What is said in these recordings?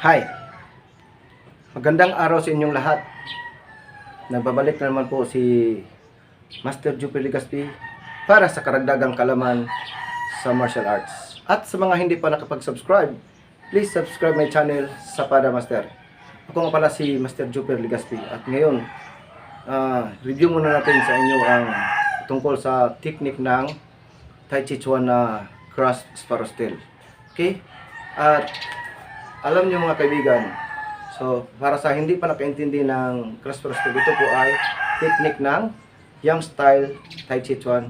Hi! Magandang araw sa inyong lahat. Nagbabalik na naman po si Master Jupiter Legaspi para sa karagdagang kalaman sa martial arts. At sa mga hindi pa nakapag-subscribe, please subscribe my channel sa Pada Master. Ako nga pala si Master Jupiter Legaspi at ngayon, ah, review muna natin sa inyo ang tungkol sa technique ng Tai Chi Chuan na cross sparrow style. Okay? At alam niyo mga kaibigan, so para sa hindi pa nakaintindi ng cross sparrow style, ito po ay technique ng Yang Style Tai Chi Chuan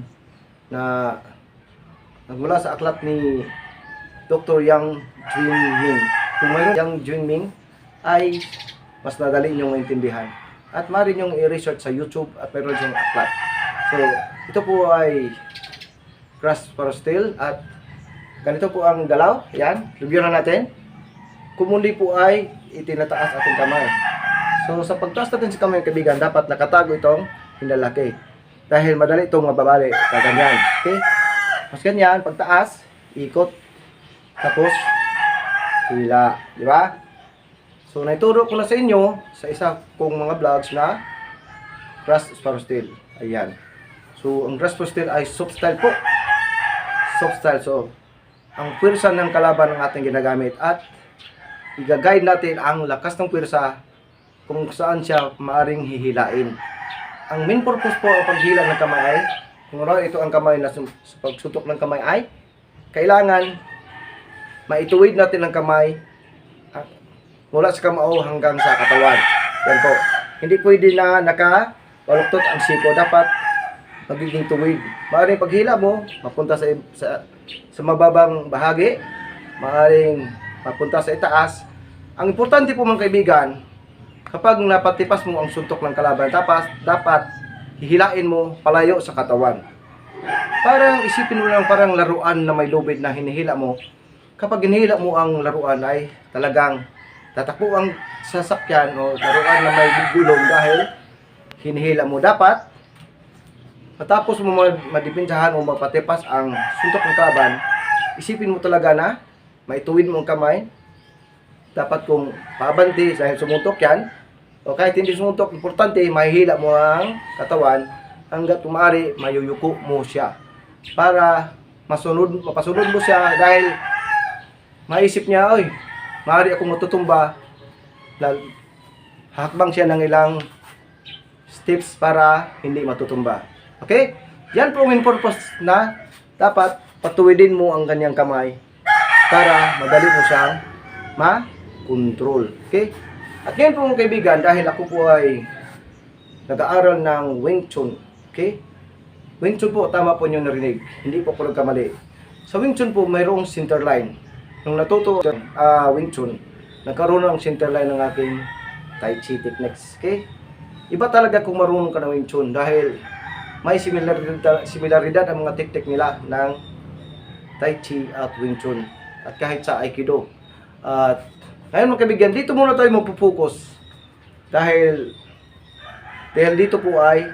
na nagmula sa aklat ni Dr. Yang Junming. Kung mayroon Yang Junming ay mas madali niyong maintindihan. At maaari niyong i-research sa YouTube at mayroon siyang aklat. So, ito po ay cross for steel at ganito po ang galaw. Yan, review na natin. Kumuli po ay itinataas ating kamay. So, sa pagtaas natin sa kamay, kaibigan, dapat nakatago itong hinlalaki. Dahil madali itong mababali. Kaganyan. Okay? Mas ganyan, pagtaas, ikot. Tapos, hila. Di ba? So, naituro ko na sa inyo sa isa kong mga vlogs na Cross Sparrow Steel. Ayan. So, ang Cross Sparrow Steel ay soft style po. Soft style. So, ang pwersa ng kalaban ng ating ginagamit at i-guide natin ang lakas ng pwersa kung saan siya maaring hihilain. Ang main purpose po ang paghila ng kamay ay, kung ano ito ang kamay na sa pagsutok ng kamay ay, kailangan maituwid natin ang kamay ah, mula sa kamao hanggang sa katawan. Yan po. Hindi pwede na naka baluktot ang siko. Dapat magiging tuwid. Maaaring paghila mo, mapunta sa, sa, sa mababang bahagi. Maaaring mapunta sa itaas. Ang importante po mga kaibigan, kapag napatipas mo ang suntok ng kalaban, dapat, dapat hihilain mo palayo sa katawan. Parang isipin mo lang parang laruan na may lubid na hinihila mo. Kapag hinihila mo ang laruan ay talagang tatakbo ang sasakyan o laruan na may gulong dahil hinihila mo. Dapat matapos mo ma- madipinsahan o mapatipas ang suntok ng kalaban, isipin mo talaga na maituwid mo ang kamay. Dapat kung pabanti dahil sumutok yan, o kahit hindi sumutok, importante, mahihila mo ang katawan hanggat maaari mayuyuko mo siya. Para masunod, mapasunod mo siya dahil maisip niya, oy, maaari akong matutumba. Hakbang siya ng ilang steps para hindi matutumba. Okay? Yan po ang purpose na dapat patuwidin mo ang kanyang kamay para madali mo siyang ma-control. Okay? At ngayon po mga kaibigan, dahil ako po ay nag-aaral ng Wing Chun. Okay? Wing Chun po, tama po niyo narinig. Hindi po ako nagkamali. Sa Wing Chun po, mayroong center line. Nung natuto uh, Wing Chun, nagkaroon ng center line ng aking Tai Chi techniques. Okay? Iba talaga kung marunong ka ng Wing Chun dahil may similaridad, similaridad ang mga teknik nila ng Tai Chi at Wing Chun at kahit sa Aikido. At ngayon mga dito muna tayo magpo-focus dahil dahil dito po ay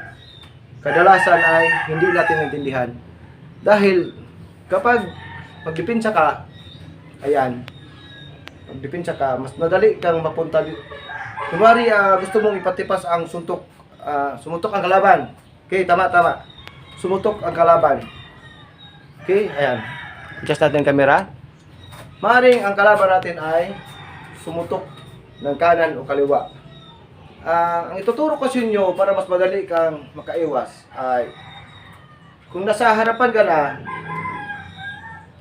kadalasan ay hindi natin naintindihan. Dahil kapag magdipinsa ka, ayan, magdipinsa ka, mas madali kang mapunta di- Kunwari, ah, gusto mong ipatipas ang suntok, ah, sumutok ang kalaban. Okay, tama, tama. Sumutok ang kalaban. Okay, ayan. Adjust natin camera. Maring ang kalaban natin ay sumutok ng kanan o kaliwa. Ah, ang ituturo ko sa inyo para mas madali kang makaiwas ay kung nasa harapan ka na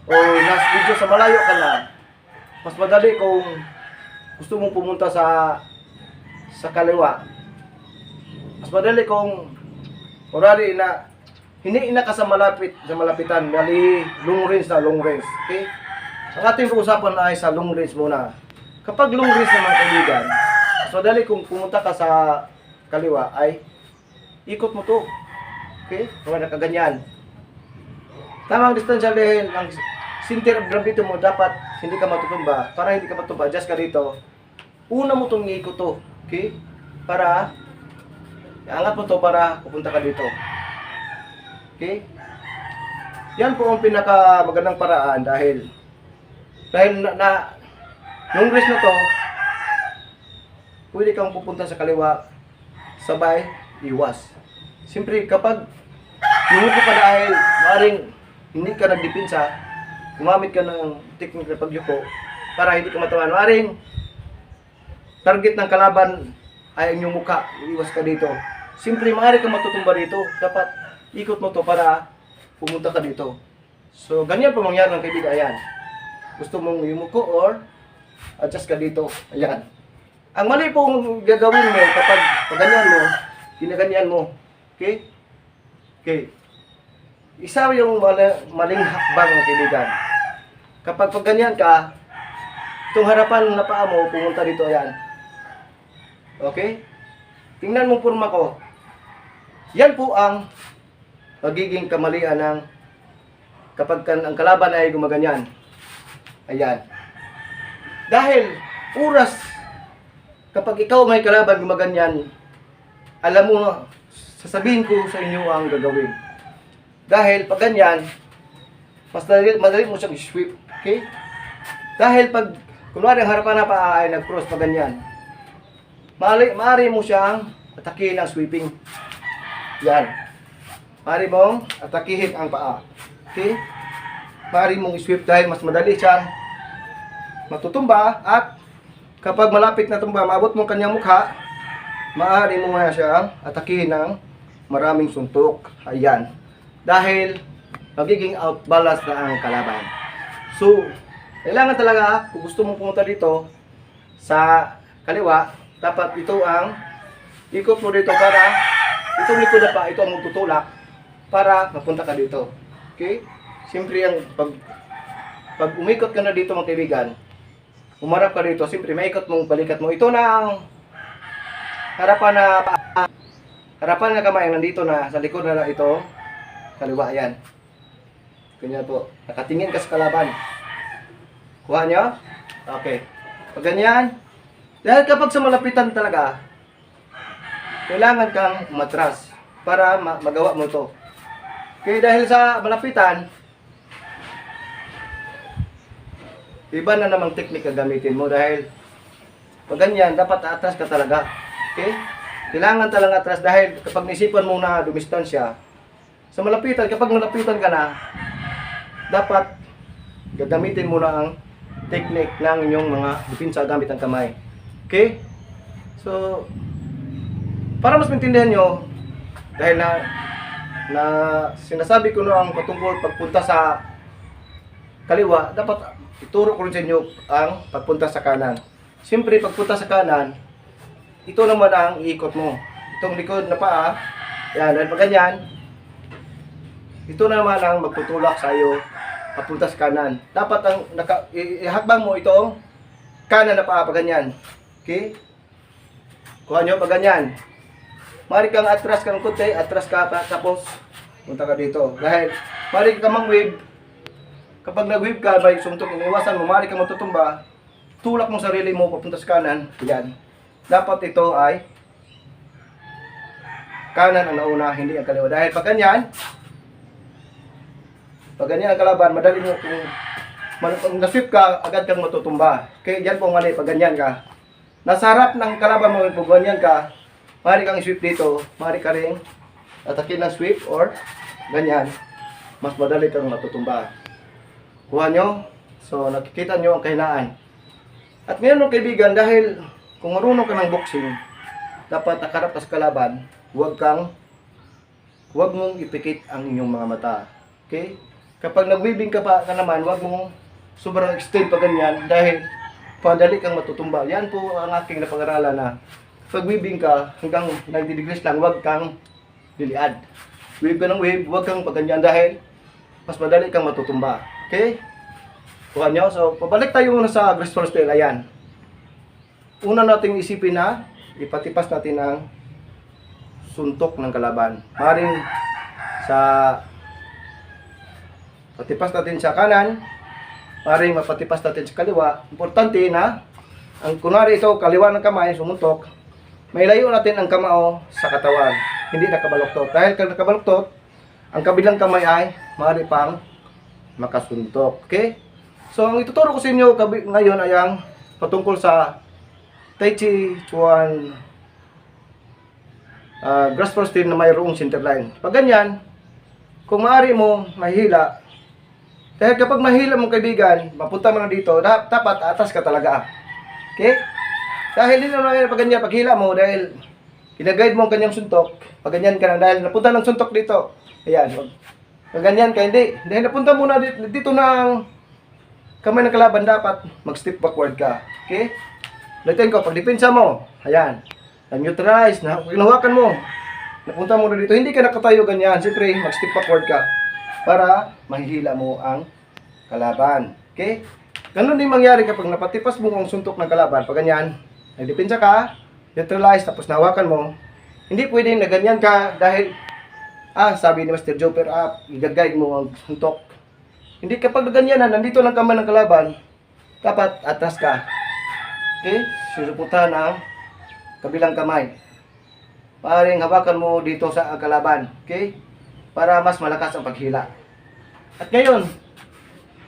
o nasa video sa malayo ka na, mas madali kung gusto mong pumunta sa sa kaliwa. Mas madali kung orari na hindi na ka sa malapit sa malapitan, mali long range na long range. Okay? Ang ating pag-usapan ay sa long range muna. Kapag long range naman kaibigan, mas madali kung pumunta ka sa kaliwa ay ikot mo to. Okay? Kung nakaganyan. Tamang distansya dahil ang center of gravity mo dapat hindi ka matutumba. Para hindi ka matumba, adjust ka dito. Una mo itong iikot to. Okay? Para Iangat mo to para pupunta ka dito. Okay? Yan po ang pinaka magandang paraan dahil dahil na, na nung race na to, pwede kang pupunta sa kaliwa, sabay, iwas. Siyempre, kapag yumuko ka dahil maring hindi ka nagdipinsa, gumamit ka ng technique na pagyuko para hindi ka matawan. Maring target ng kalaban ay ang iyong mukha, iwas ka dito. Siyempre, maaari ka matutumba dito. Dapat ikot mo to para pumunta ka dito. So, ganyan po mangyari ng kaibigan. Ayan. Gusto mong yumuko or adjust ka dito. Ayan. Ang mali pong gagawin mo kapag pag ganyan mo, ginaganyan mo. Okay? Okay. Isa yung mali, maling hakbang ng kaibigan. Kapag pag ganyan ka, itong harapan na paa mo, pumunta dito, ayan. Okay? Tingnan mo porma ko. Yan po ang magiging kamalian ng kapag ang kalaban ay gumaganyan. Ayan. Dahil oras kapag ikaw may kalaban gumaganyan, alam mo, sasabihin ko sa inyo ang gagawin. Dahil pag ganyan, mas madali, madali mo siyang sweep. Okay? Dahil pag, kunwari ang harapan na paa ay nag-cross pa ganyan, Mali, maaari mo siyang atakihin ng sweeping. Yan. Maaari mong atakihin ang paa. Okay? Maaari mong sweep dahil mas madali siyang matutumba at kapag malapit na tumba, maabot mo ang kanyang mukha, maaari mo nga siyang atakihin ng maraming suntok. Ayan. Dahil magiging outbalance na ang kalaban. So, kailangan talaga, kung gusto mong pumunta dito sa kaliwa, dapat ito ang ikot mo dito para itong likod na pa, ito ang magtutulak para mapunta ka dito. Okay? Siyempre ang pag pag umikot ka na dito mga kaibigan, umarap ka dito, siyempre maikot mong balikat mo. Ito na ang harapan na harapan na kamay nandito na sa likod na, ito kaliwa yan. Ganyan po. Nakatingin ka sa kalaban. Kuha nyo? Okay. Pag ganyan, dahil kapag sa malapitan talaga, kailangan kang matras para ma- magawa mo to. Kaya dahil sa malapitan, iba na namang teknik ang gamitin mo dahil pag ganyan, dapat atras ka talaga. Okay? Kailangan talaga atras dahil kapag nisipan mo na dumistansya, sa malapitan, kapag malapitan ka na, dapat gagamitin mo na ang technique ng inyong mga depensa gamit ang kamay. Okay? So, para mas maintindihan nyo, dahil na, na sinasabi ko na ang patungkol pagpunta sa kaliwa, dapat ituro ko rin sa inyo ang pagpunta sa kanan. Siyempre, pagpunta sa kanan, ito naman ang iikot mo. Itong likod na paa, yan, dahil ganyan, ito naman ang magtutulak sa iyo papunta sa kanan. Dapat ang naka, ihakbang mo itong kanan na paa pag ganyan. Okay? Kuha nyo pag ganyan. Mari kang atras ka ng kunti, atras ka pa, tapos punta ka dito. Dahil, mari ka mang wave. Kapag nag-wave ka, may sumtok, iniwasan mo, mari ka matutumba, tulak mo sarili mo papunta sa kanan. Yan. Dapat ito ay kanan ang nauna, hindi ang kaliwa. Dahil pag ganyan, pag ganyan ang kalaban, madali mo kung pag nasweep ka, agad kang matutumba. Kaya dyan po mali, pag ganyan ka. Nasa harap ng kalaban mo, pag ganyan ka, maaari kang sweep dito, maaari ka rin atakin ng sweep or ganyan, mas madali kang matutumba. Kuha nyo, so nakikita nyo ang kahinaan. At ngayon kaibigan, dahil kung marunong ka ng boxing, dapat nakarap ka sa kalaban, huwag kang, huwag mong ipikit ang inyong mga mata. Okay? Kapag nagwibing ka pa ka naman, huwag mong sobrang extend pa ganyan dahil padali kang matutumba. Yan po ang aking napag-aralan na pag weaving ka, hanggang 90 degrees lang, huwag kang liliad. Wave ka ng wave, huwag kang paganyan dahil mas madali kang matutumba. Okay? Kuha nyo. So, pabalik tayo muna sa graceful style. Ayan. Una nating isipin na ipatipas natin ang suntok ng kalaban. Maring sa patipas natin sa kanan, maring mapatipas natin sa kaliwa. Importante na ang kunwari ito, kaliwa ng kamay, sumuntok, may layo natin ang kamao sa katawan. Hindi nakabaluktot. Dahil nakabaluktot, ang kabilang kamay ay maaari pang makasuntok. Okay? So, ang ituturo ko sa inyo ngayon ay ang patungkol sa Tai Chi Chuan uh, grass prostate na mayroong center line. Pag ganyan, kung maaari mo mahila, dahil kapag mahila mong kaibigan, mapunta mo na dito, da- dapat atas ka talaga. Okay? Dahil hindi naman pag ganyan, paghila mo, dahil ginaguide mo ang kanyang suntok, pag ganyan ka na, dahil napunta ng suntok dito, ayan, pag ganyan ka, hindi, dahil napunta mo na dito, dito ng kamay ng kalaban, dapat mag-step backward ka. Okay? Ulitin ko, pag depensa mo, ayan, na-neutralize, na, kinahawakan mo, napunta mo na dito, hindi ka nakatayo ganyan, siyempre, mag-step backward ka para mahihila mo ang kalaban. Okay? Ganun din mangyari kapag napatipas mo ang suntok ng kalaban. Pag ganyan, nagdepensa ka, neutralize, tapos nahawakan mo, hindi pwedeng na ganyan ka dahil, ah, sabi ni Master Joper, ah, i-guide mo ang suntok. Hindi kapag ganyan na, nandito lang kamay ng kalaban, dapat atras ka. Okay? Susuputan ang kabilang kamay. Paring hawakan mo dito sa kalaban. Okay? Para mas malakas ang paghila. At ngayon,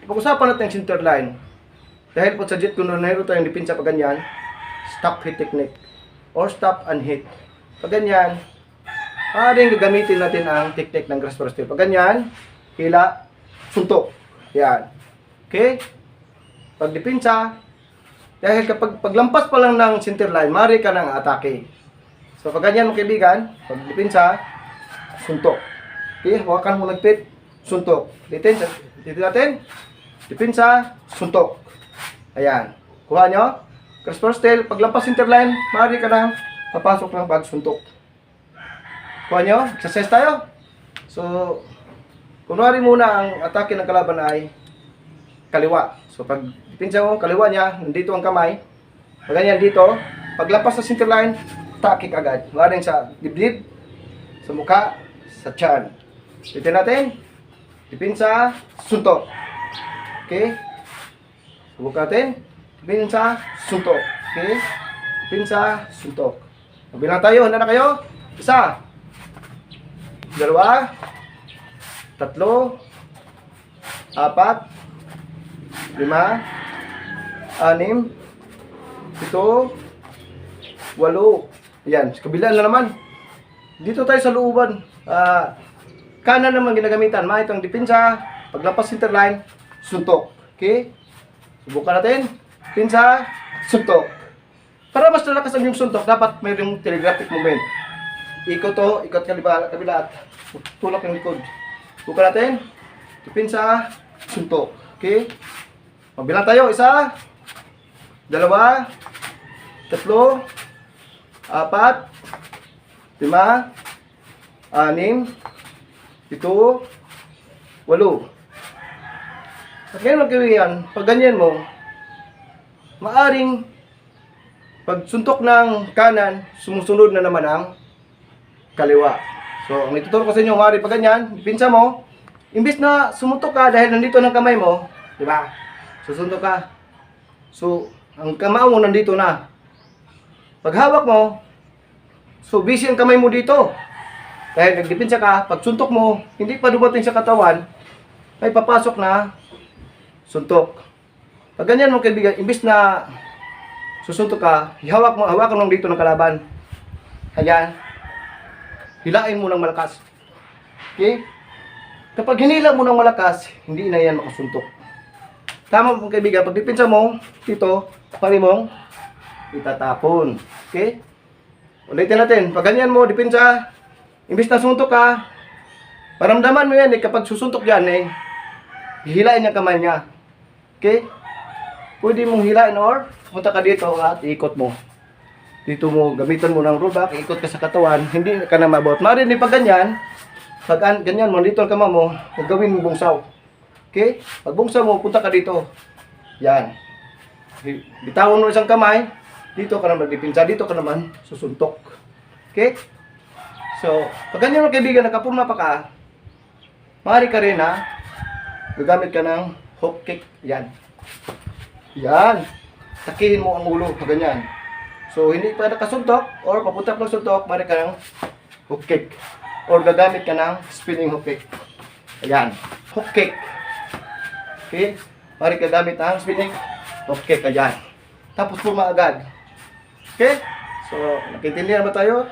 pag-usapan natin ang center line. Dahil po sa jet kung mayroon tayong dipinsa pag ganyan, stop hit technique. Or stop and hit. Pag ganyan, maaaring gagamitin natin ang technique ng grass first Pag ganyan, hila, suntok. Yan. Okay? Pag dipinsa, dahil kapag paglampas pa lang ng center line, mari ka ng atake. So pag ganyan mga kaibigan, pag dipinsa, suntok. Okay, hawakan mo nagpit, suntok. Dito, dito natin, dipinsa, suntok. Ayan. Kuha nyo. Cross first tail, paglampas center line, mari ka ng papasok ng pagsuntok. Kuha nyo, exercise tayo. So, kunwari muna ang atake ng kalaban ay kaliwa. So, pag dipinsa mo, kaliwa niya, nandito ang kamay. Pag ganyan dito, paglampas sa center line, atake agad. Maring sa dibdib, sa mukha, sa tiyan. Dito natin, dipinsa, suntok. Okay? Subukan natin. Dipinsa, suntok. Okay? Dipinsa, suntok. Mabilang tayo, handa na kayo? Isa. Dalawa. Tatlo. Apat. Lima. Anim. Pito. Walo. Yan, sa kabila na naman. Dito tayo sa looban. Ah, kanan naman ginagamitan. Mga itong dipinsa, paglapas center line, suntok. Okay? Subukan natin. Pinsa, suntok. Para mas lalakas ang yung suntok, dapat mayroong telegraphic movement. Ikot to, ikot kabila, kabila at tulak yung likod. Subukan natin. Dipinsa, suntok. Okay? Mabilang tayo. Isa, dalawa, tatlo, apat, lima, anim, pito, walo. At ngayon magkawin pag ganyan mo, maaring pag suntok ng kanan, sumusunod na naman ang kaliwa. So, ang ituturo ko sa inyo, maaari pag ganyan, pinsa mo, imbis na sumutok ka dahil nandito ng kamay mo, di ba? Susuntok ka. So, ang kamao mo nandito na. Pag hawak mo, so busy ang kamay mo dito. Dahil nagdipinsa ka, pag suntok mo, hindi pa dumating sa katawan, may papasok na suntok. Pag ganyan mo kaibigan, imbis na susuntok ka, hawak mo, hawakan mo dito ng kalaban. Ayan. Hilain mo ng malakas. Okay? Kapag hinila mo ng malakas, hindi na yan makasuntok. Tama po kaibigan, pag dipinsa mo, dito, pari mong itatapon. Okay? Ulitin natin, pag ganyan mo, dipinsa, imbis na suntok ka, paramdaman mo yan eh, kapag susuntok yan eh, hihilain yung kamay niya. Okay? Pwede mong hilain or punta ka dito at ikot mo. Dito mo, gamitan mo ng rollback, ikot ka sa katawan, hindi ka na mabot. Marin din pag ganyan, pag an- ganyan mo, dito ang kama mo, gawin mo bungsaw. Okay? Pag bungsaw mo, punta ka dito. Yan. Bi- Bitawan mo isang kamay, dito ka naman magdipinsa, dito ka naman susuntok. Okay? So, pag ganyan mo kaibigan, nakapurma pa ka, maaari ka rin na gagamit ka ng hook kick. Yan. Yan. Takihin mo ang ulo pag ganyan. So, hindi pa nakasuntok or papunta pa ng suntok, maaari ka ng hook kick. Or gagamit ka ng spinning hook kick. Ayan. Hook kick. Okay? Maaari ka gamit ang spinning hook kick. Ayan. Tapos purma agad. Okay? So, nakintindihan ba tayo?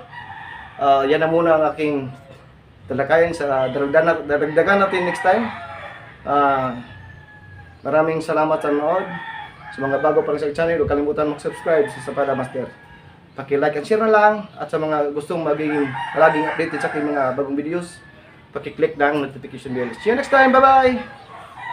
Ah, yan na muna ang aking talakayan sa daragdagan, natin next time. Ah, maraming salamat sa nood. Sa mga bago pa rin sa channel, huwag kalimutan mag-subscribe sa Sapada Master. Paki-like and share na lang at sa mga gustong maging laging updated sa aking mga bagong videos, paki-click ng notification bell. See you next time. Bye-bye!